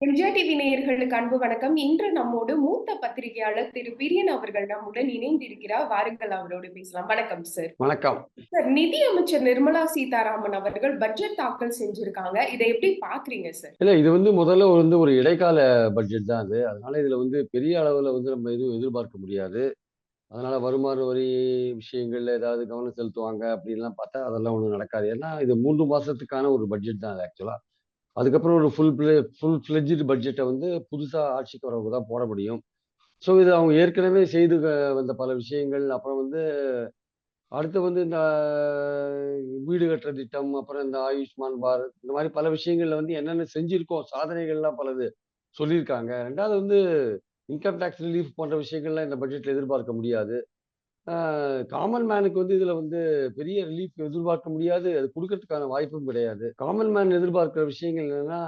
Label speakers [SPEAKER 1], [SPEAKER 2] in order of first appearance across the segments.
[SPEAKER 1] MGR TV நேயர்களுக்கு அன்பு வணக்கம். இன்று நம்மோடு மூத்த பத்திரிகையாளர் திரு பிரியன் அவர்கள் நம்முடன் இணைந்திருக்கிறார். வாருங்கள் அவரோடு பேசலாம். வணக்கம் சார்
[SPEAKER 2] வணக்கம்.
[SPEAKER 1] சார் நிதி அமைச்சர் நிர்மலா சீதாராமன் அவர்கள் பட்ஜெட் தாக்கல் செஞ்சிருக்காங்க. இதை எப்படி பாக்குறீங்க சார்
[SPEAKER 2] இல்ல இது வந்து முதல்ல வந்து ஒரு இடைக்கால பட்ஜெட் தான் அது. அதனால இதுல வந்து பெரிய அளவுல வந்து நம்ம எதுவும் எதிர்பார்க்க முடியாது. அதனால வருமான வரி விஷயங்கள்ல ஏதாவது கவனம் செலுத்துவாங்க அப்படின்லாம் பார்த்தா அதெல்லாம் ஒன்றும் நடக்காது. ஏன்னா இது மூன்று மாசத்துக்கான ஒரு பட்ஜெட் தான் அது ஆக்சுவலா அதுக்கப்புறம் ஒரு ஃபுல் பிளே ஃபுல் ஃப்ளெஜ்டு பட்ஜெட்டை வந்து புதுசாக ஆட்சிக்கு வரவங்க தான் போட முடியும். ஸோ இது அவங்க ஏற்கனவே செய்து வந்த பல விஷயங்கள் அப்புறம் வந்து அடுத்து வந்து இந்த வீடு கட்டுற திட்டம் அப்புறம் இந்த ஆயுஷ்மான் பாரத் இந்த மாதிரி பல விஷயங்கள்ல வந்து என்னென்ன செஞ்சிருக்கோம் சாதனைகள்லாம் பலது சொல்லியிருக்காங்க. ரெண்டாவது வந்து இன்கம் டேக்ஸ் ரிலீஃப் போன்ற விஷயங்கள்லாம் இந்த பட்ஜெட்ல எதிர்பார்க்க முடியாது. காமன் மேனுக்கு வந்து இதுல வந்து பெரிய ரிலீஃப் எதிர்பார்க்க முடியாது. அது கொடுக்கறதுக்கான வாய்ப்பும் கிடையாது. காமன் மேன் எதிர்பார்க்கிற விஷயங்கள் என்னன்னா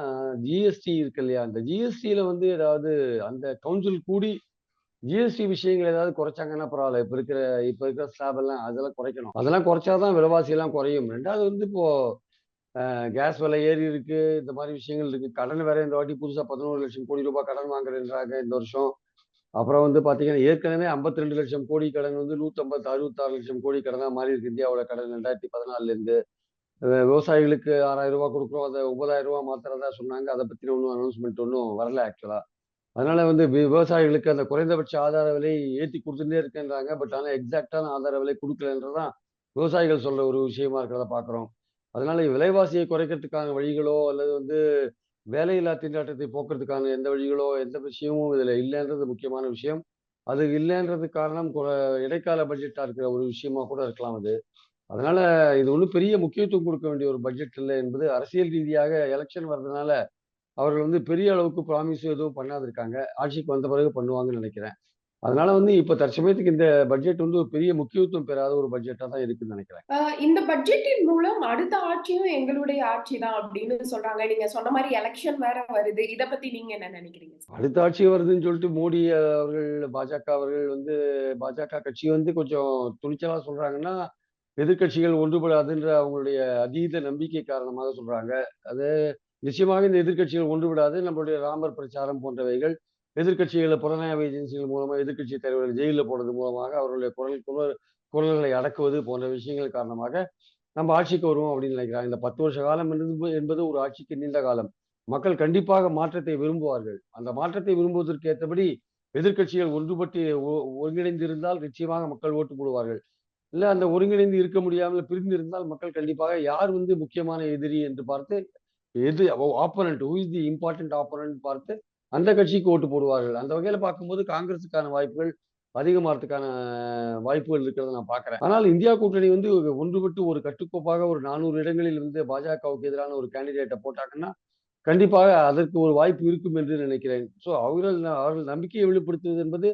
[SPEAKER 2] ஜிஎஸ்டி இருக்கு இல்லையா? அந்த ஜிஎஸ்டியில வந்து ஏதாவது அந்த கவுன்சில் கூடி ஜிஎஸ்டி விஷயங்கள் ஏதாவது குறைச்சாங்கன்னா பரவாயில்ல. இப்ப இருக்கிற இப்ப இருக்கிற ஸ்லாப் எல்லாம் அதெல்லாம் குறைக்கணும். அதெல்லாம் குறைச்சாதான் விலைவாசி எல்லாம் குறையும். ரெண்டாவது வந்து இப்போ கேஸ் விலை ஏறி இருக்கு. இந்த மாதிரி விஷயங்கள் இருக்கு. கடன் வேற இந்த வாட்டி புதுசா பதினோரு லட்சம் கோடி ரூபாய் கடன் வாங்குறேன்றாங்க இந்த வருஷம். அப்புறம் வந்து பார்த்தீங்கன்னா ஏற்கனவே ஐம்பத்தி ரெண்டு லட்சம் கோடி கடன் வந்து நூற்றம்பத்து அறுபத்தாறு லட்சம் கோடி கடனாக மாறி இருக்கு இந்தியாவோட கடன் ரெண்டாயிரத்தி பதினாலுலேருந்து விவசாயிகளுக்கு ஆறாயிரம் ரூபா கொடுக்குறோம். அதை ஒன்பதாயிரம் ரூபா மாத்திரதா சொன்னாங்க. அதை பற்றின ஒன்றும் அனௌன்ஸ்மெண்ட் ஒன்றும் வரல ஆக்சுவலாக அதனால வந்து விவசாயிகளுக்கு அந்த குறைந்தபட்ச ஆதார விலை ஏற்றி கொடுத்துட்டே இருக்குன்றாங்க. பட் ஆனால் எக்ஸாக்டான ஆதார விலை கொடுக்கலன்றதான் விவசாயிகள் சொல்ற ஒரு விஷயமா இருக்கிறத பார்க்குறோம் அதனால விலைவாசியை குறைக்கிறதுக்கான வழிகளோ அல்லது வந்து வேலையில்லா திண்டாட்டத்தை போக்குறதுக்கான எந்த வழிகளோ எந்த விஷயமும் இதில் இல்லைன்றது முக்கியமான விஷயம். அது இல்லைன்றது காரணம் இடைக்கால பட்ஜெட்டாக இருக்கிற ஒரு விஷயமா கூட இருக்கலாம் அது. அதனால இது ஒன்றும் பெரிய முக்கியத்துவம் கொடுக்க வேண்டிய ஒரு பட்ஜெட் இல்லை என்பது அரசியல் ரீதியாக எலெக்ஷன் வர்றதுனால அவர்கள் வந்து பெரிய அளவுக்கு ப்ராமிஸும் எதுவும் பண்ணாதிருக்காங்க. ஆட்சிக்கு வந்த பிறகு பண்ணுவாங்கன்னு நினைக்கிறேன். அதனால வந்து இப்ப தற்சமயத்துக்கு இந்த பட்ஜெட் வந்து ஒரு பெரிய முக்கியத்துவம் பெறாத ஒரு பட்ஜெட்டா தான் இருக்குன்னு நினைக்கிறேன்.
[SPEAKER 1] இந்த பட்ஜெட்டின் மூலம் அடுத்த ஆட்சியும் எங்களுடைய ஆட்சி தான் அப்படின்னு சொல்றாங்க. நீங்க சொன்ன மாதிரி எலெக்ஷன் வேற வருது. இத பத்தி நீங்க என்ன நினைக்கிறீங்க?
[SPEAKER 2] அடுத்த ஆட்சி வருதுன்னு சொல்லிட்டு மோடி அவர்கள் பாஜக அவர்கள் வந்து பாஜக கட்சி வந்து கொஞ்சம் துணிச்சலா சொல்றாங்கன்னா எதிர்கட்சிகள் ஒன்றுபடாதுன்ற அவங்களுடைய அதீத நம்பிக்கை காரணமாக சொல்றாங்க. அது நிச்சயமாக இந்த எதிர்கட்சிகள் ஒன்றுபடாது நம்மளுடைய ராமர் பிரச்சாரம் போன்றவைகள் எதிர்கட்சிகளை புலனாய்வு ஏஜென்சிகள் மூலமாக எதிர்கட்சி தலைவர்கள் ஜெயிலில் போனது மூலமாக அவர்களுடைய குரல் குரல் குரல்களை அடக்குவது போன்ற விஷயங்கள் காரணமாக நம்ம ஆட்சிக்கு வருவோம் அப்படின்னு நினைக்கிறாங்க. இந்த பத்து வருஷ காலம் என்பது ஒரு ஆட்சிக்கு நீண்ட காலம். மக்கள் கண்டிப்பாக மாற்றத்தை விரும்புவார்கள். அந்த மாற்றத்தை விரும்புவதற்கு ஏற்றபடி எதிர்கட்சிகள் ஒன்றுபட்டு ஒருங்கிணைந்து இருந்தால் நிச்சயமாக மக்கள் ஓட்டு போடுவார்கள். இல்லை அந்த ஒருங்கிணைந்து இருக்க முடியாமல் பிரிந்து இருந்தால் மக்கள் கண்டிப்பாக யார் வந்து முக்கியமான எதிரி என்று பார்த்து எது opponent who is the important opponent பார்த்து அந்த கட்சிக்கு ஓட்டு போடுவார்கள். அந்த வகையில பார்க்கும்போது காங்கிரஸுக்கான வாய்ப்புகள் அதிகமாகிறதுக்கான வாய்ப்புகள் இருக்கிறத நான் பார்க்குறேன். ஆனால் இந்தியா கூட்டணி வந்து ஒன்றுபட்டு ஒரு கட்டுக்கோப்பாக ஒரு நானூறு இடங்களில் வந்து பாஜகவுக்கு எதிரான ஒரு கேண்டிடேட்டை போட்டாங்கன்னா கண்டிப்பாக அதற்கு ஒரு வாய்ப்பு இருக்கும் என்று நினைக்கிறேன். ஸோ அவர்கள் அவர்கள் நம்பிக்கையை வெளிப்படுத்துவது என்பது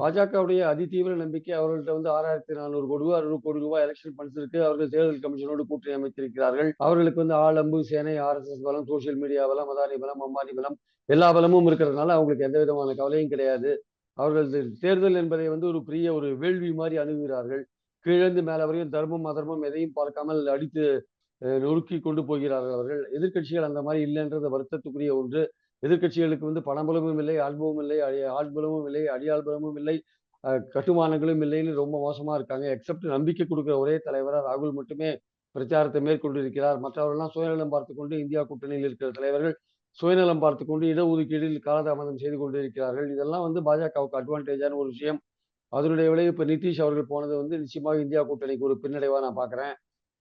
[SPEAKER 2] பாஜகவுடைய அதிதீவிர நம்பிக்கை அவர்கள்ட்ட வந்து ஆறாயிரத்தி நானூறு கோடி ரூபாய் அறுநூறு கோடி ரூபாய் எலெக்ஷன் பண்ட்ஸ் இருக்கு. அவர்கள் தேர்தல் கமிஷனோடு கூட்டணி அமைத்திருக்கிறார்கள். அவர்களுக்கு வந்து ஆளம்பு சேனை ஆர்எஸ்எஸ் பலம் சோசியல் மீடியா பலம் அதானி பலம் அம்பானி பலம் எல்லா பலமும் இருக்கிறதுனால அவங்களுக்கு எந்த விதமான கவலையும் கிடையாது. அவர்கள் தேர்தல் என்பதை வந்து ஒரு பெரிய ஒரு வேள்வி மாதிரி அணுகுகிறார்கள். கீழந்து மேல வரையும் தர்மம் அதர்மம் எதையும் பார்க்காமல் அடித்து நொறுக்கி கொண்டு போகிறார்கள் அவர்கள். எதிர்கட்சிகள் அந்த மாதிரி இல்லைன்றது வருத்தத்துக்குரிய ஒன்று. எதிர்கட்சிகளுக்கு வந்து பணபலமும் இல்லை ஆள்பலமும் இல்லை ஆள்பலமும் இல்லை அடியாள்பலமும் இல்லை கட்டுமானங்களும் இல்லைன்னு ரொம்ப மோசமா இருக்காங்க. எக்ஸப்ட் நம்பிக்கை கொடுக்குற ஒரே தலைவராக ராகுல் மட்டுமே பிரச்சாரத்தை மேற்கொண்டு இருக்கிறார் மற்றவர்கள்லாம் சுயநலம் பார்த்து கொண்டு இந்தியா கூட்டணியில் இருக்கிற தலைவர்கள் சுயநலம் பார்த்து கொண்டு இடஒதுக்கீடில் காலதாமதம் செய்து கொண்டு இருக்கிறார்கள் இதெல்லாம் வந்து பாஜகவுக்கு அட்வான்டேஜான ஒரு விஷயம். அதனுடைய விளைவு இப்போ நிதிஷ் அவர்கள் போனது வந்து நிச்சயமாக இந்தியா கூட்டணிக்கு ஒரு பின்னடைவாக நான் பார்க்குறேன்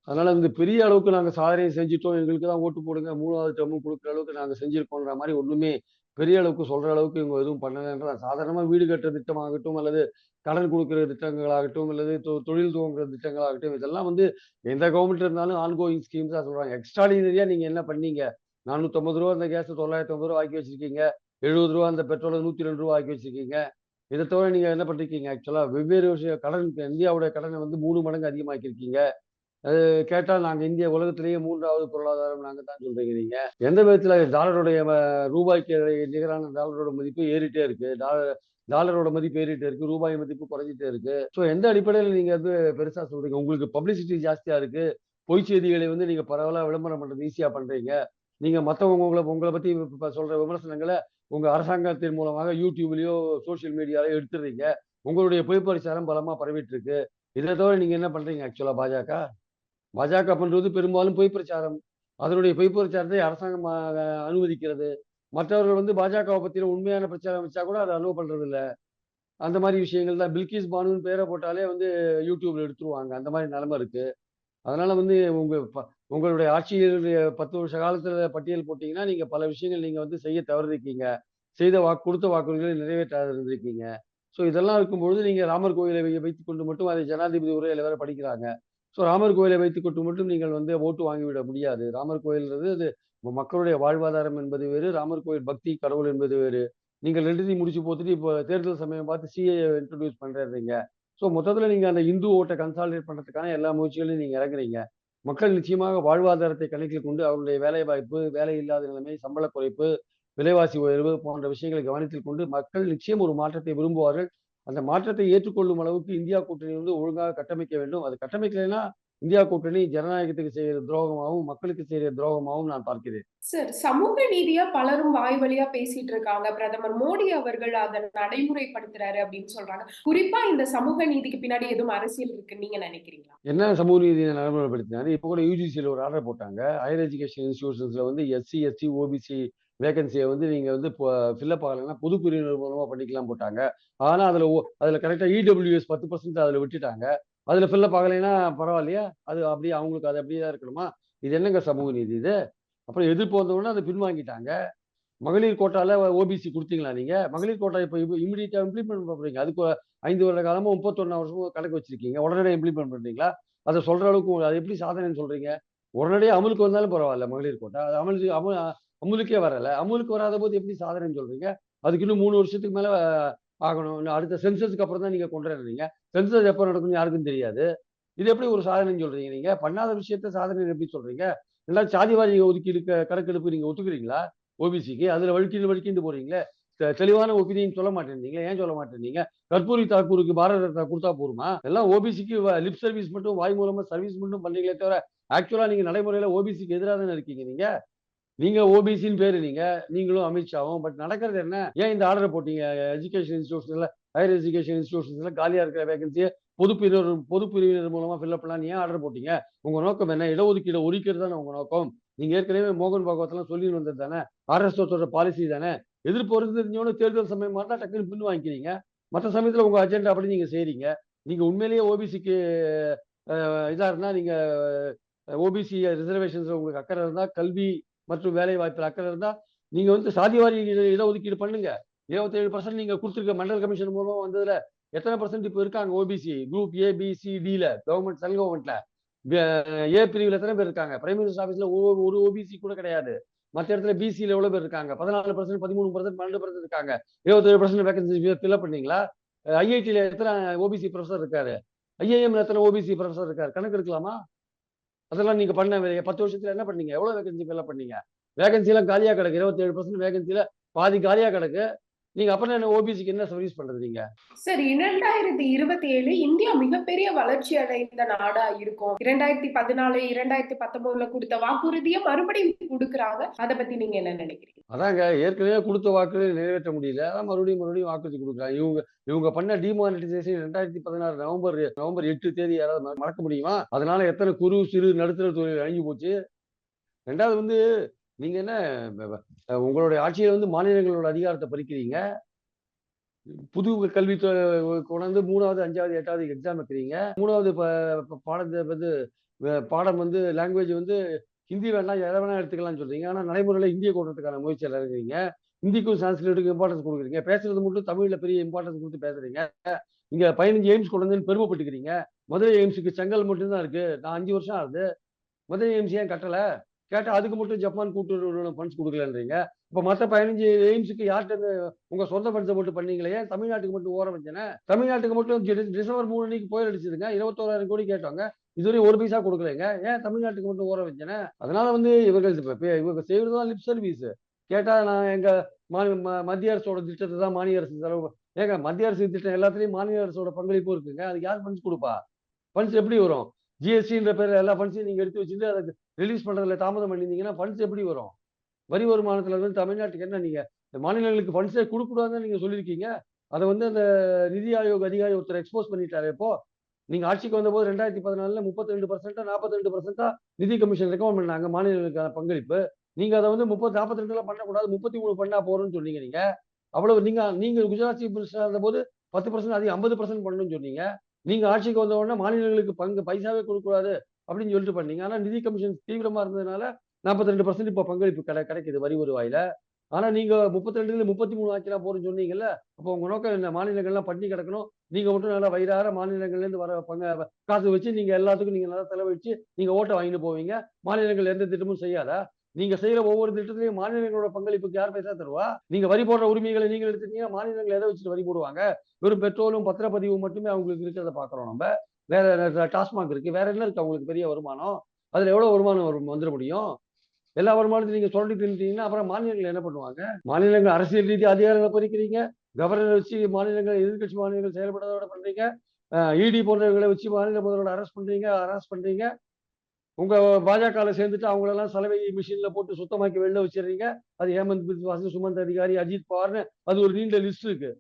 [SPEAKER 2] அதனால இந்த பெரிய அளவுக்கு நாங்கள் சாதனையை செஞ்சுட்டோம். எங்களுக்கு தான் ஓட்டு போடுங்க மூணாவது டேர்மும் கொடுக்குற அளவுக்கு நாங்கள் செஞ்சிருக்கோன்ற மாதிரி ஒன்றுமே பெரிய அளவுக்கு சொல்ற அளவுக்கு இவங்க எதுவும் பண்ணலன்ற சாதாரணமாக வீடு கட்டுற திட்டமாகட்டும் அல்லது கடன் கொடுக்குற திட்டங்களாகட்டும் அல்லது தொழில் துவங்குற திட்டங்களாகட்டும் இதெல்லாம் வந்து எந்த கவர்மெண்ட் இருந்தாலும் ஆன்கோயிங் ஸ்கீம்ஸாக சொல்றாங்க. எக்ஸ்ட்ராடினரியா நீங்க என்ன பண்ணீங்க? நானூற்றம்பது ரூபா அந்த கேஸ் தொள்ளாயிரத்தி ஐம்பது ரூபா ஆக்கி வச்சிருக்கீங்க. எழுபது ரூபா அந்த பெட்ரோலை நூற்றி ரெண்டு ரூபா ஆக்கி வச்சிருக்கீங்க. இதை தவிர நீங்க என்ன பண்ணிருக்கீங்க? ஆக்சுவலா வெவ்வேறு விஷயம் கடன் இந்தியாவுடைய கடனை வந்து மூணு மடங்கு அதிகமாக்கியிருக்கீங்க. அது கேட்டால் நாங்கள் இந்திய உலகத்திலேயே மூன்றாவது பொருளாதாரம் நாங்கள் தான் சொல்றீங்க நீங்க. எந்த விதத்தில் டாலருடைய ரூபாய்க்கு நிகரான டாலரோட மதிப்பு ஏறிட்டே இருக்கு. டாலர் டாலரோட மதிப்பு ஏறிட்டே இருக்கு. ரூபாய் மதிப்பு குறைஞ்சிட்டே இருக்கு. ஸோ எந்த அடிப்படையில் நீங்க வந்து பெருசா சொல்றீங்க? உங்களுக்கு பப்ளிசிட்டி ஜாஸ்தியா இருக்கு. பொய் செய்திகளை வந்து நீங்க பரவலாக விளம்பரம் பண்றது ஈஸியா பண்றீங்க. நீங்க மற்றவங்க உங்களை உங்களை பத்தி சொல்ற விமர்சனங்களை உங்க அரசாங்கத்தின் மூலமாக யூடியூப்லயோ, சோசியல் மீடியாலயோ எடுத்துடுறீங்க. உங்களுடைய பொய் பிரச்சாரம் பலமா பரவிட்டு இருக்கு. இதை தவிர நீங்க என்ன பண்றீங்க ஆக்சுவலா பாஜக? பாஜக பண்றது பெரும்பாலும் பொய் பிரச்சாரம். அதனுடைய பொய் பிரச்சாரத்தை அரசாங்கம் அனுமதிக்கிறது. மற்றவர்கள் வந்து பாஜகவை பற்றின உண்மையான பிரச்சாரம் வச்சா கூட அதை அலோவ் பண்றதில்ல. அந்த மாதிரி விஷயங்கள் தான். பில்கிஸ் பானுன்னு பேரை போட்டாலே வந்து யூடியூப்ல எடுத்துருவாங்க. அந்த மாதிரி நிலைமை இருக்கு. அதனால வந்து உங்க ப உங்களுடைய ஆட்சியினுடைய 10 வருஷ காலத்துல பட்டியல் போட்டீங்கன்னா, நீங்க பல விஷயங்கள் நீங்க வந்து செய்ய தவறிருக்கீங்க செய்த வாக்கு கொடுத்த வாக்குறுதிகளை நிறைவேற்றாத இருந்திருக்கீங்க. ஸோ இதெல்லாம் இருக்கும்பொழுது நீங்க ராமர் கோயிலை வை வைத்துக்கொண்டு மட்டும் அதை ஜனாதிபதி உரையில வேற படிக்கிறாங்க. ஸோ ராமர் கோயிலை வைத்துக்கொண்டு மட்டும் நீங்கள் வந்து ஓட்டு வாங்கிவிட முடியாது. ராமர் கோயில்ன்றது அது மக்களுடைய வாழ்வாதாரம் என்பது வேறு. ராமர் கோயில் பக்தி, கடவுள் என்பது வேறு. நீங்கள் ரெண்டுத்தையும் முடிச்சு போட்டுட்டு இப்போ தேர்தல் சமயம் பார்த்து சிஏ இன்ட்ரடியூஸ் பண்ணுறீங்க ஸோ மொத்தத்தில் நீங்கள் அந்த இந்து ஓட்டை கன்சாலிடேட் பண்ணுறதுக்கான எல்லா முயற்சிகளையும் நீங்கள் இறங்குறீங்க. மக்கள் நிச்சயமாக வாழ்வாதாரத்தை கணக்கில் கொண்டு அவருடைய வேலை வாய்ப்பு வேலை இல்லாத நிலைமை, சம்பள குறைப்பு, விலைவாசி உயர்வு போன்ற விஷயங்களை கவனத்தில் கொண்டு மக்கள் நிச்சயம் ஒரு மாற்றத்தை விரும்புவார்கள். அந்த மாற்றத்தை ஏற்றுக்கொள்ளும் அளவுக்கு இந்தியா கூட்டணி வந்து ஒழுங்காக கட்டமைக்க வேண்டும். அது கட்டமைக்கலைன்னா இந்தியா கூட்டணி ஜனநாயகத்துக்கு செய்ற துரோகமாவும், மக்களுக்கு செய்ற துரோகமாவும் நான் பார்க்கிறேன்.
[SPEAKER 1] சார், சமூக நீதியா பலரும் வாய் வழியா பேசிட்டு இருக்காங்க. பிரதமர் மோடி அவர்கள் அத நடைமுறைப்படுத்துறாரு அப்படின்னு சொல்றாங்க. குறிப்பா இந்த சமூக நீதிக்கு பின்னாடி எதுவும் அரசியல் இருக்குன்னு நீங்க நினைக்கிறீங்களா?
[SPEAKER 2] என்ன சமூக நீதியை நடைமுறைப்படுத்தினாரு? இப்ப கூட யுஜிசில ஒரு ஆர்டர் போட்டாங்க. ஹையர் எஜுகேஷன் இன்ஸ்டிடியூஷன்ஸ்ல வந்து எஸ்சி, எஸ்டி, ஓபிசி வேகன்சியை வந்து நீங்க வந்து இப்போ ஃபில் ஆகலைன்னா பொது பிரிவினர் மூலமா பண்ணிக்கலாம் போட்டாங்க. ஆனா அதுல அதில் அதுல இடபிள்யூஎஸ் 10% அதுல விட்டுட்டாங்க. அதுல ஃபில்லப் ஆகலைன்னா பரவாயில்லையா? அது அப்படியே அவங்களுக்கு அது அப்படியே தான் இருக்கணுமா? இது என்னங்க சமூக நீதி இது? அப்புறம் எதிர்ப்பு வந்தவுடனே அதை பின்வாங்கிட்டாங்க. மகளிர் கோட்டால ஓபிசி கொடுத்தீங்களா நீங்க? மகளிர் கோட்டா இப்போ இப் இம்ப்ளிமெண்ட் பண்றீங்க. அதுக்கு ஐந்து வருட காலமா 31 வருஷமும் கணக்கு வச்சிருக்கீங்க. உடனடியாக இம்ப்ளிமெண்ட் பண்றீங்களா? அதை சொல்ற அளவுக்கு அது எப்படி சாதனைன்னு சொல்றீங்க? உடனடியாக அமலுக்கு வந்தாலும் பரவாயில்ல மகளிர் கோட்டா. அது அமலுக்கு அமல் அமுலுக்கே வரல. அமுலுக்கு வராதபோது எப்படி சாதனைன்னு சொல்றீங்க? அதுக்கு இன்னும் மூணு வருஷத்துக்கு மேல ஆகணும். அடுத்த சென்சஸ்க்கு அப்புறம் தான் நீங்க கொண்டு வரீங்க சென்சஸ் எப்போ நடக்கும்னு யாருக்கும் தெரியாது. இது எப்படி ஒரு சாதனைன்னு சொல்றீங்க நீங்க? பண்ணாத விஷயத்த சாதனை எப்படி சொல்றீங்க? எல்லாம் சாதிவாரி ஒதுக்கீடு கணக்கெடுப்பு நீங்க ஒத்துக்கிறீங்களா? ஓபிசிக்கு. அதுல வழுக்கிண்டு வழுக்கிண்டு போறீங்களே. தெளிவான ஒப்பீனியன் சொல்ல மாட்டேன்றீங்க. ஏன் சொல்ல மாட்டேன்றீங்க? கற்பூரி தாக்கூருக்கு பாரத ரத்னா குடுத்தா போதுமா? எல்லாம் ஓபிசிக்கு லிப் சர்வீஸ் மட்டும் வாய் மூலமா சர்வீஸ் மட்டும் பண்ணீங்களே தவிர, ஆக்சுவலா நீங்க நடைமுறையில ஓபிசிக்கு எதிராக தானே இருக்கீங்க நீங்க. நீங்க ஓபிசின்னு பேரு நீங்க. நீங்களும் அமித்ஷாவும். பட் நடக்கிறது என்ன? ஏன் இந்த ஆர்டர் போட்டீங்க? எஜுகேஷன் இன்ஸ்டிடியூஷன்ல ஹையர் எஜுகேஷன் இன்ஸ்டியூஷன்ஸ்ல காலியா இருக்கிற வேகன்சியை பொது பிரிவினர் பொது பிரிவினர் மூலமா ஃபில்அப் பண்ணலாம் பண்ணலாம்னு ஏன் ஆர்டர் போட்டீங்க? உங்க நோக்கம் என்ன? இடஒதுக்கீடு ஒழிக்கிறது தானே உங்க நோக்கம். நீங்க ஏற்கனவே மோகன் பாகவத்லாம் சொல்லின்னு வந்தது தானே. ஆர்எஸ்எஸோட பாலிசி தானே. எதிர்ப்பு வருது தெரிஞ்சோனே தேர்தல் சமயமா இருந்தா டக்குன்னு பின் வாங்கிக்கிறீங்க. மற்ற சமயத்துல உங்க அஜெண்டா அப்படி நீங்க செய்றீங்க. நீங்க உண்மையிலேயே ஓபிசிக்கு இதா இருந்தா நீங்க ஓபிசி ரிசர்வேஷன்ஸ் உங்களுக்கு அக்கறை இருந்தா, கல்வி மற்றும் வேலை வாய்ப்பில் அக்கறை இருந்தா, நீங்க வந்து சாதிவாரி இட இடஒதுக்கீடு பண்ணுங்க. 27% நீங்க கொடுத்துருக்க மண்டல் கமிஷன் மூலமா வந்ததில் எத்தனை பர்சன்ட் இப்போ இருக்காங்க OBC? Group A, B, C, டில சென்ட்ரல் ஏ பிரிவுல எத்தன பேர் இருக்காங்க? பிரைம் மினிஸ்டர் ஆபீஸ்ல ஒவ்வொரு ஒரு ஓபிசி கூட கிடையாது. மத்த இடத்துல பிசியில் எவ்வளோ பேர் இருக்காங்க? 14%, 13%, 12% இருக்காங்க. இருபத்தேழு பர்சன்ட் வேகன்சி ஃபில்அப் பண்ணீங்களா? ஐஐடில எத்தன ஓபிசி ப்ரொஃபஸர் இருக்காரு? ஐஐஎம்ல எத்தனை ஓபிசி ப்ரொஃபஸர் இருக்காரு? கணக்கு எடுக்கலாமா? அதெல்லாம் நீங்க பண்ண பத்து வருஷத்துல என்ன பண்ணீங்க? எவ்வளவு வேகன்சி ஃபில் பண்ணீங்க? வேகன்சி எல்லாம் காலியா கிடக்கு. இருபத்தேழு பர்சன்ட் வேகன்சியில பாதி காலியா கிடக்கு. நீங்க அப்புறம் என்ன ஓபிசிக்கு என்ன சர்வீஸ் பண்றது நீங்க?
[SPEAKER 1] சார் 2027 இந்தியா மிகப்பெரிய வளர்ச்சி அடைந்த நாடா இருக்கும். 2014, 2019ல குடுத்த வாக்குறுதிய மறுபடியும் குடுக்குறாங்க. அத பத்தி நீங்க என்ன நினைக்கிறீங்க?
[SPEAKER 2] அதாங்க ஏற்கனவே குடுத்த வாக்குறுதிய நிறைவேற்ற முடியல. அதான் மறுபடியும் மறுபடியும் வாக்குறுதி குடுக்குறாங்க. இவங்க இவங்க பண்ண டிமானிட்டைசேஷன் 2016 நவம்பர் நவம்பர் 8 தேதி யாராவது மறக்க முடியுமா? அதனால எத்தன குறு, சிறு, நடுத்தர தொழில் அழிஞ்சு போச்சு. 2வது வந்து நீங்க என்ன உங்களுடைய ஆட்சியில வந்து மாநிலங்களோட அதிகாரத்தை பறிக்கிறீங்க. புது கல்வி கொண்டாந்து 3வது, 5வது, 8வது எக்ஸாம் வைக்கிறீங்க. மூணாவது ப வந்து பாடம் வந்து லாங்குவேஜ் வந்து ஹிந்தி வேண்டாம் எதை வேணா எடுத்துக்கலாம்னு சொல்றீங்க. ஆனா நடைமுறையில ஹிந்திய கொண்டுறதுக்கான முயற்சியில் இறங்குறீங்க. ஹிந்திக்கும் சான்ஸ்கிரிட்டுக்கும் இம்பார்ட்டன்ஸ் கொடுக்குறீங்க பேசுறது மட்டும் தமிழ்ல பெரிய இம்பார்ட்டன்ஸ் கொடுத்து பேசுறீங்க. இங்க 15 எய்ம்ஸ் கொண்டு வந்து பெருமைப்பட்டுக்கிறீங்க. மதுரை எய்ம்ஸுக்கு செங்கல் மட்டும்தான் இருக்கு. நான் அஞ்சு வருஷம் ஆகுது. மதுரை எய்ம்ஸ் ஏன் கட்டலை கேட்டால் அதுக்கு மட்டும் ஜப்பான் கூட்டுறவு நிறுவனம் ஃபண்ட்ஸ் கொடுக்கலன்றீங்க இப்போ மற்ற பதினஞ்சு எய்ம்ஸுக்கு யார்கிட்ட உங்கள் சொந்த ஃபண்ட்ஸை மட்டும் பண்ணீங்களே, ஏன் தமிழ்நாட்டுக்கு மட்டும் ஓரம் வச்சேனே தமிழ்நாட்டுக்கு மட்டும் டிசம்பர் மூணு அன்னைக்கு புயல் அடிச்சிருங்க இருபத்தோராயிரம் கோடி கேட்டோங்க. இதுவரையும் ஒரு பைசா கொடுக்கலைங்க ஏன் தமிழ்நாட்டுக்கு மட்டும் ஓரம் வச்சேனே அதனால வந்து இவர்கள் இவங்க பே தான் லிப் சர்வீஸ். கேட்டால் நான் எங்கள் மாநில ம மத்திய அரசோட திட்டத்தை தான் மாநில அரசு செலவு ஏங்க மத்திய அரசு திட்டம் எல்லாத்துலேயும் மாநில அரசோட பங்களிப்பும் இருக்குங்க. அதுக்கு யார் ஃபண்ட்ஸ் கொடுப்பா ஃபண்ட்ஸ் எப்படி வரும்? ஜிஎஸ்டின்ற பேர் எல்லா ஃபண்ட்ஸையும் நீங்கள் எடுத்து வச்சுட்டு அதுக்கு ரிலீஸ் பண்றதுல தாமதம் பண்ணியிருந்தீங்கன்னா ஃபண்ட்ஸ் எப்படி வரும்? வரி வருமானத்துல வந்து தமிழ்நாட்டுக்கு என்ன நீங்க இந்த மாநிலங்களுக்கு ஃபண்ட்ஸே கொடுக்கூடாதுன்னு நீங்கள் சொல்லியிருக்கீங்க. அதை வந்து அந்த நிதி ஆயோக் அதிகாரி ஒருத்தர் எக்ஸ்போஸ் பண்ணிட்டாரு. இப்போ நீங்கள் ஆட்சிக்கு வந்தபோது ரெண்டாயிரத்தி பதினாலுல முப்பத்தி ரெண்டு பர்சன்டா நாற்பத்தி ரெண்டு பர்சன்டா நிதி கமிஷன் ரெக்கமெண்ட் பண்ணாங்க மாநிலங்களுக்கான பங்களிப்பு. நீங்க அதை வந்து முப்பத்தி நாற்பத்தி பண்ணக்கூடாது முப்பத்தி மூணு பண்ணா போகிறோம்னு சொன்னீங்க நீங்கள் அவ்வளவு நீங்க நீங்க குஜராத் சீஃப் மினிஸ்டராக இருந்தபோது பத்து பர்சன்ட் அதிகம் ஐம்பது பர்சன்ட் பண்ணணும்னு சொன்னீங்க. நீங்கள் ஆட்சிக்கு வந்த உடனே மாநிலங்களுக்கு பங்கு பைசாவே கொடுக்கக்கூடாது. அப்படின்னு சொல்லிட்டு பண்ணீங்க. ஆனால் நிதி கமிஷன் தீவிரமா இருந்ததுனால நாற்பத்தி ரெண்டு பர்சன்ட் இப்போ பங்களிப்பு கிடை கிடைக்குது வரி வருவாயில ஆனா நீங்க முப்பத்தி ரெண்டுல முப்பத்தி மூணு ஆக்கினா போறேன்னு சொன்னீங்கல்ல அப்போ உங்க நோக்கம் என்ன? மாநிலங்கள்லாம் பண்ணி கிடக்கணும். நீங்க மட்டும் நல்லா வயிறார மாநிலங்கள்ல இருந்து வர பங்க காசு வச்சு நீங்க எல்லாத்துக்கும் நீங்க நல்லா செலவழிச்சு நீங்க ஓட்டை வாங்கிட்டு போவீங்க. மாநிலங்கள் எந்த திட்டமும் செய்யாதா. நீங்க செய்யற ஒவ்வொரு திட்டத்திலையும் மாநிலங்களோட பங்களிப்புக்கு யார் பைசா தருவா? நீங்க வரி போடுற உரிமைகளை நீங்க எடுத்துட்டீங்கன்னா மாநிலங்கள் எதை வச்சுட்டு வரி போடுவாங்க? வெறும் பெட்ரோலும் பத்திரப்பதிவும் மட்டுமே அவங்களுக்கு இருக்கிறத பாக்குறோம் நம்ம. வேற டாஸ்மாக் இருக்கு. வேற என்ன இருக்கு அவங்களுக்கு பெரிய வருமானம்? அதுல எவ்வளவு வருமானம் வரும் வந்துட முடியும்? எல்லா வருமானத்தையும் நீங்க சொல்லிட்டு இருந்தீங்கன்னா அப்புறம் மாநிலங்கள் என்ன பண்ணுவாங்க? மாநிலங்கள் அரசியல் ரீதி அதிகாரங்களை பறிக்கிறீங்க? கவர்னர் வச்சு மாநிலங்கள் எதிர்கட்சி மாநிலங்கள் செயல்படுறதோட பண்றீங்க? இடி போன்றவர்களை வச்சு மாநில முதல்வரோட அரெஸ்ட் பண்றீங்க அரெஸ்ட் பண்றீங்க? உங்க பாஜக சேர்ந்துட்டு அவங்களெல்லாம் சலவை மிஷின்ல போட்டு சுத்தமாக்கி வெளில வச்சிடுறீங்க? அது ஹேமந்த் பிஸ்வாசி சுமந்த் அதிகாரி அஜித் பவார்னு அது ஒரு நீண்ட லிஸ்ட் இருக்கு.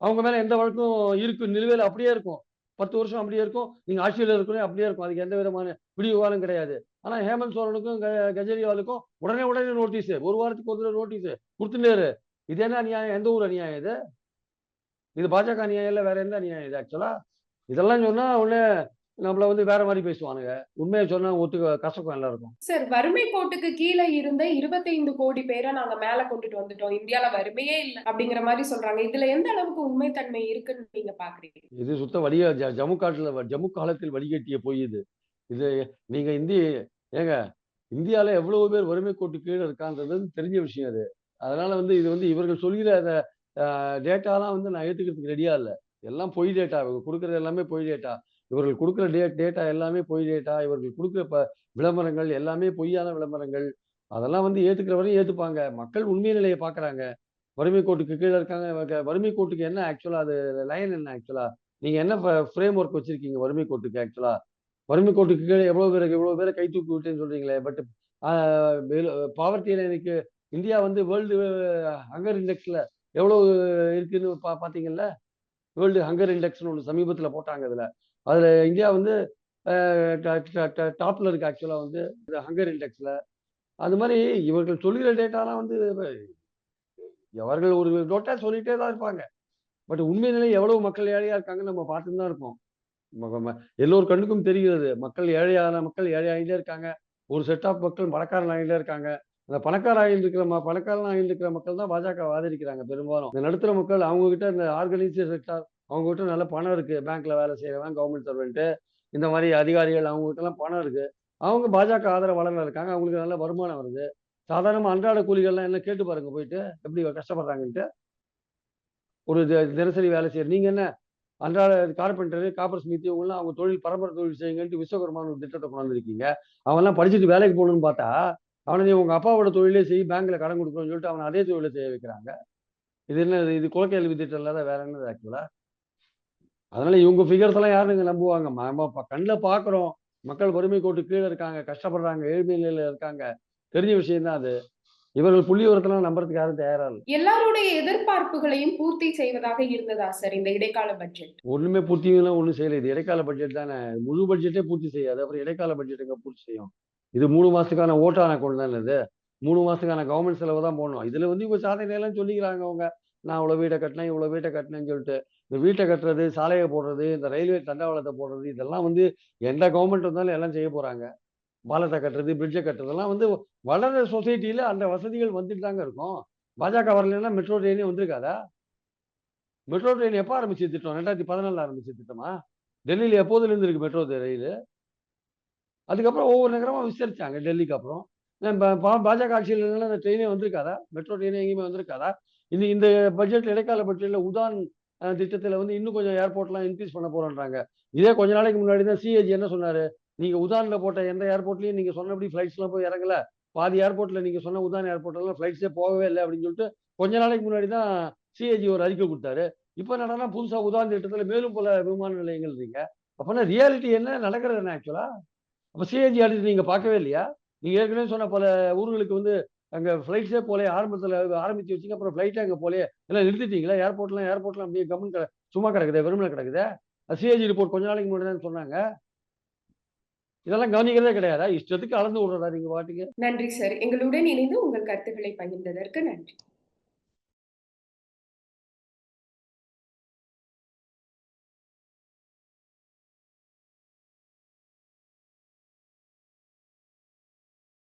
[SPEAKER 2] அவங்க மேல எந்த வழக்கும் இருக்கு நிலுவையில் அப்படியே இருக்கும். பத்து வருஷம் அப்படியே இருக்கும். நீங்க ஆட்சியில் இருக்கணும் அப்படியே இருக்கும். அதுக்கு எந்த விதமான விடிவுகாலம் கிடையாது. ஆனா ஹேமந்த் சோரனுக்கும் க- கெஜ்ரிவாலுக்கும் உடனே உடனே நோட்டீஸ் ஒரு வாரத்துக்கு ஒரு தடவை நோட்டீஸ் கொடுத்துட்டே இது என்ன அநியாயம்? எந்த ஊர் அநியாயம் இது? இது பாஜக அநியாயம் இல்லை வேற எந்த அநியாயம் இது ஆக்சுவலா இதெல்லாம் சொன்னா உடனே நம்மள வந்து வேற மாதிரி பேசுவானுங்க. உண்மையை சொன்னா ஒத்துக்க கசக்கும் எல்லாருக்கும்.
[SPEAKER 1] சார் வறுமை கோட்டுக்கு கீழே இருந்த 25 கோடி பேரை நாங்க மேல கொண்டுட்டு வந்துட்டோம். இந்தியால வறுமையே இல்ல அப்படிங்கிற மாதிரி சொல்றாங்க. இதுல எந்த அளவுக்கு உண்மைத்தன்மை இருக்குன்னு நீங்க பாக்குறீங்க?
[SPEAKER 2] இது சுத்த வடிய ஜ- ஜம்மு காட்டுல ஜம்மு காலத்தில் வடிகட்டிய பொய் இது. இது நீங்க இந்திய ஏங்க இந்தியால எவ்வளவு பேர் வறுமை கோட்டு கீழே இருக்கான்றது தெரிஞ்ச விஷயம் அது அதனால வந்து இது வந்து இவர்கள் சொல்கிற அந்த டேட்டாலாம் வந்து நான் ஏத்துக்கிறதுக்கு ரெடியா இல்லை. எல்லாம் பொய் டேட்டா இவங்க கொடுக்கறது எல்லாமே பொய் டேட்டா இவர்கள் கொடுக்குற டே டேட்டா எல்லாமே பொய் டேட்டா இவர்கள் கொடுக்குற ப விளம்பரங்கள் எல்லாமே பொய்யான விளம்பரங்கள். அதெல்லாம் வந்து ஏத்துக்கிற வரையும் ஏத்துப்பாங்க. மக்கள் உண்மை நிலையை பாக்குறாங்க. வறுமை கோட்டுக்கு கீழே இருக்காங்க. வறுமை கோட்டுக்கு என்ன ஆக்சுவலா அது லைன் என்ன ஆக்சுவலா நீங்க என்ன ஃப்ரேம் ஒர்க் வச்சிருக்கீங்க வறுமை கோட்டுக்கு ஆக்சுவலா வறுமை கோட்டுக்கு கீழே எவ்வளோ பேருக்கு எவ்வளவு பேரை கை தூக்கி விட்டுன்னு சொல்றீங்களே பட் பாவர்ட்டி எனக்கு இந்தியா வந்து வேர்ல்டு ஹங்கர் இண்டெக்ஸில் எவ்வளவு இருக்குன்னு பா பாத்தீங்கல்ல? வேர்ல்டு ஹங்கர் இண்டெக்ஸ்னு ஒன்று சமீபத்துல போட்டாங்க அதுல. அதில் இந்தியா வந்து டாப்பில் இருக்கு ஆக்சுவலாக வந்து ஹங்கர் இண்டெக்ஸில் அது மாதிரி இவர்கள் சொல்கிற டேட்டாலாம் வந்து அவர்கள் ஒரு டோட்டா சொல்லிகிட்டே தான் இருப்பாங்க. பட் உண்மை நிலை எவ்வளவு மக்கள் ஏழையாக இருக்காங்கன்னு நம்ம பார்த்துட்டு தான் இருப்போம். எல்லோர் கண்ணுக்கும் தெரிகிறது. மக்கள் ஏழையான மக்கள் ஏழையாகிட்டே இருக்காங்க. ஒரு செட் ஆஃப் மக்கள் பணக்காரன் ஆகிட்டே இருக்காங்க. அந்த பணக்கார ஆகிட்டு இருக்கிற ம பணக்காரன் ஆகிட்டு இருக்கிற மக்கள் தான் பாஜக ஆதரிக்கிறாங்க பெரும்பாலும். இந்த நடுத்தர மக்கள் அவங்க கிட்ட இந்த ஆர்கனைசர் செக்டார் அவங்க கிட்ட நல்ல பணம் இருக்குது பேங்க்கில் வேலை செய்கிறவன் கவர்மெண்ட் சர்வெண்ட்டு இந்த மாதிரி அதிகாரிகள் அவங்ககிட்டலாம் பணம் இருக்குது அவங்க பாஜக ஆதரவாளர்கள் இருக்காங்க. அவங்களுக்கு நல்ல வருமானம் வருது. சாதாரணமாக அன்றாட கூலிகள்லாம் என்ன கேட்டு பாருங்க போயிட்டு எப்படி கஷ்டப்படுறாங்கன்ட்டு. ஒரு தி- தினசரி வேலை செய்யற நீங்க என்ன? அன்றாட கார்பெண்டரு காப்பர் ஸ்மித்தி இவங்களாம் அவங்க தொழில் பரம்பரை தொழில் செய்யுங்கன்ட்டு விஸ்வகர்மான ஒரு திட்டத்தை கொண்டு வந்திருக்கீங்க. அவன்லாம் படிச்சுட்டு வேலைக்கு போகணும்னு பார்த்தா அவனை நீ உங்கள் அப்பாவோட தொழிலே செய்ய பேங்க்கில் கடன் கொடுக்கணும்னு சொல்லிட்டு அவனை அதே தொழிலை செய்ய வைக்கிறாங்க. இது என்ன இது? இது குலக்கேள்வி திட்டம் இல்லாத வேற என்னது ஆக்சுவலாக அதனால இவங்க ஃபிகர்ஸ் எல்லாம் யாருங்க நம்புவாங்க. நம்ம கண்ணில் பாக்குறோம். மக்கள் வறுமை கோட்டு கீழே இருக்காங்க கஷ்டப்படுறாங்க ஏழ்மை நிலையில இருக்காங்க. தெரிஞ்ச விஷயம் தான் அது. இவர்கள் புள்ளி விவரத்தெல்லாம் நம்புறதுக்கு யாரும் தயாரா இல்லை.
[SPEAKER 1] எல்லாருடைய எதிர்பார்ப்புகளையும் பூர்த்தி செய்வதாக இருந்ததா சார் இந்த இடைக்கால பட்ஜெட்
[SPEAKER 2] ஒண்ணுமே பூர்த்தியெல்லாம் ஒண்ணும் செய்யல. இது இடைக்கால பட்ஜெட் தானே. முழு பட்ஜெட்டே பூர்த்தி செய்யாது. அப்புறம் இடைக்கால பட்ஜெட் எங்க பூர்த்தி செய்யும்? இது மூணு மாசத்துக்கான ஓட்டான அக்கௌண்ட் தானே இது. மூணு மாசத்துக்கான கவர்மெண்ட் செலவு தான் போடணும். இதுல வந்து இவங்க சாதனையெல்லாம் சொல்லிக்கிறாங்க அவங்க. நான் இவ்வளவு வீட்டை கட்டினேன் இவ்வளவு வீட்டை கட்டினேன்னு சொல்லிட்டு இந்த வீட்டை கட்டுறது சாலையை போடுறது இந்த ரயில்வே தண்டவாளத்தை போடுறது இதெல்லாம் வந்து எந்த கவர்மெண்ட் வந்தாலும் எல்லாம் செய்ய போறாங்க. பாலத்தை கட்டுறது பிரிட்ஜை கட்டுறதெல்லாம் வந்து வளர்ற சொசைட்டியில அந்த வசதிகள் வந்துட்டு தாங்க இருக்கும். பாஜக வரலன்னா மெட்ரோ ட்ரெயினே வந்திருக்காதா? மெட்ரோ ட்ரெயின் எப்போ ஆரம்பிச்ச திட்டம்? ரெண்டாயிரத்தி பதினாலில் ஆரம்பிச்ச திட்டமா? டெல்லியில் எப்போதுலேருந்து இருக்கு மெட்ரோ ரயில்? அதுக்கப்புறம் ஒவ்வொரு நகரமாக விசாரிச்சாங்க டெல்லிக்கு அப்புறம். பாஜக ஆட்சியில் இருந்தாலும் அந்த ட்ரெயினே வந்திருக்காதா? மெட்ரோ ட்ரெயினே எங்கேயுமே வந்திருக்காதா? இந்த இந்த பட்ஜெட்ல இடைக்கால பட்ஜெட்ல உதான் திட்டத்துல வந்து இன்னும் கொஞ்சம் ஏர்போர்ட்லாம் இன்க்ரீஸ் பண்ண போறோன்றாங்க. இதே கொஞ்ச நாளைக்கு முன்னாடி தான் சிஏஜி என்ன சொன்னாரு? நீங்க உதான்ல போட்ட எந்த ஏர்போர்ட்லயும் நீங்க சொன்னபடி ஃபிளைட்ஸ்லாம் போய் இறங்கல. பாதி ஏர்போர்ட்ல நீங்க சொன்ன உதான் ஏர்போர்ட்லாம் ஃபிளைட்ஸே போகவே இல்லை அப்படின்னு சொல்லிட்டு கொஞ்ச நாளைக்கு முன்னாடி தான் சிஏஜி ஒரு அறிக்கை கொடுத்தாரு. இப்போ என்னன்னா புதுசா உதான் திட்டத்துல மேலும் பல விமான நிலையங்கள் இருக்கீங்க. அப்போனா ரியாலிட்டி என்ன நடக்கிறது என்ன ஆக்சுவலா அப்போ சிஏஜி ஆடிட் நீங்க பார்க்கவே இல்லையா? நீங்க ஏற்கனவே சொன்ன பல ஊர்களுக்கு வந்து அங்க ஃப்ளைட்ஸே போலே ஆரம்பத்துல ஆரம்பித்து வச்சீங்க அப்புறம் ஃப்ளைட்டே அங்க போலே எல்லாம் நிறுத்திட்டீங்களா? ஏர்போர்ட்லாம் ஏர்போர்ட்லாம் அப்படியே கம்மன் கிட சும்மா கிடக்குதே வெறுமனை கிடக்குதே? சிஏஜி ரிப்போர்ட் கொஞ்ச நாளைக்கு முன்னாடி தான் சொன்னாங்க. இதெல்லாம் கவனிக்கிறதே கிடையாதா? இஷ்டத்துக்கு அளந்து விடுறதா நீங்க பாட்டுக்கு.
[SPEAKER 1] நன்றி சார். எங்களுடன் இணைந்து உங்கள் கருத்துக்களை பகிர்ந்ததற்கு நன்றி.